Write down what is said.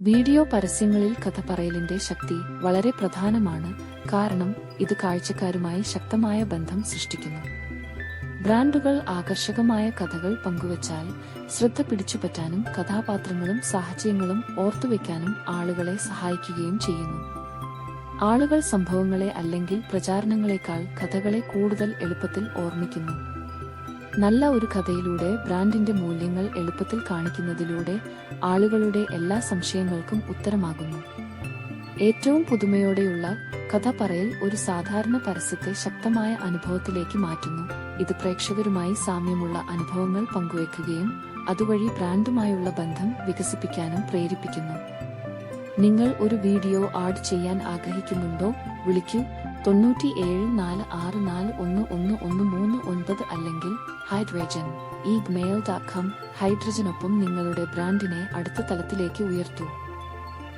Video പരസ്യങ്ങളിൽ കഥ പറയലിന്റെ ശക്തി വളരെ പ്രധാനമാണ്. കാരണം ഇത് കാഴ്ചക്കാരുമായി ശക്തമായ ബന്ധം സൃഷ്ടിക്കുന്നു. ബ്രാൻഡുകൾ ആകർഷകമായ കഥകൾ പങ്കുവച്ചാൽ ശ്രദ്ധ പിടിച്ചുപറ്റാനും കഥാപാത്രങ്ങളും സാഹചര്യങ്ങളും ഓർത്തുവെക്കാനും ആളുകളെ സഹായിക്കുകയും ചെയ്യുന്നു. ആളുകൾ സംഭവങ്ങളെ അല്ലെങ്കിൽ പ്രചാരണങ്ങളെക്കാൾ കഥകളെ കൂടുതൽ എളുപ്പത്തിൽ ഓർമ്മിക്കുന്നു. നല്ല ഒരു കഥയിലൂടെ ബ്രാൻഡിന്റെ മൂല്യങ്ങൾ എളുപ്പത്തിൽ കാണിക്കുന്നതിലൂടെ ആളുകളുടെ എല്ലാ സംശയങ്ങൾക്കും ഉത്തരമാകുന്നു. ഏറ്റവും പുതുമയോടെയുള്ള കഥ പറയൽ ഒരു സാധാരണ പരസ്യത്തെ ശക്തമായ അനുഭവത്തിലേക്ക് മാറ്റുന്നു. ഇത് പ്രേക്ഷകരുമായി സാമ്യമുള്ള അനുഭവങ്ങൾ പങ്കുവെക്കുകയും അതുവഴി ബ്രാൻഡുമായുള്ള ബന്ധം വികസിപ്പിക്കാനും പ്രേരിപ്പിക്കുന്നു. നിങ്ങൾ ഒരു വീഡിയോ ആഡ് ചെയ്യാൻ ആഗ്രഹിക്കുന്നുണ്ടോ? വിളിക്കൂ തൊണ്ണൂറ്റി ഏഴ് നാല് ആറ് നാല് ഒന്ന് ഒന്ന് ഒന്ന് മൂന്ന് ഒൻപത് അല്ലെങ്കിൽ ഹൈഡ്രജൻ ഈ മെയിൽ ഡോട്ട് കോം ഹൈഡ്രജനൊപ്പം നിങ്ങളുടെ ബ്രാൻഡിനെ അടുത്ത തലത്തിലേക്ക് ഉയർത്തൂ.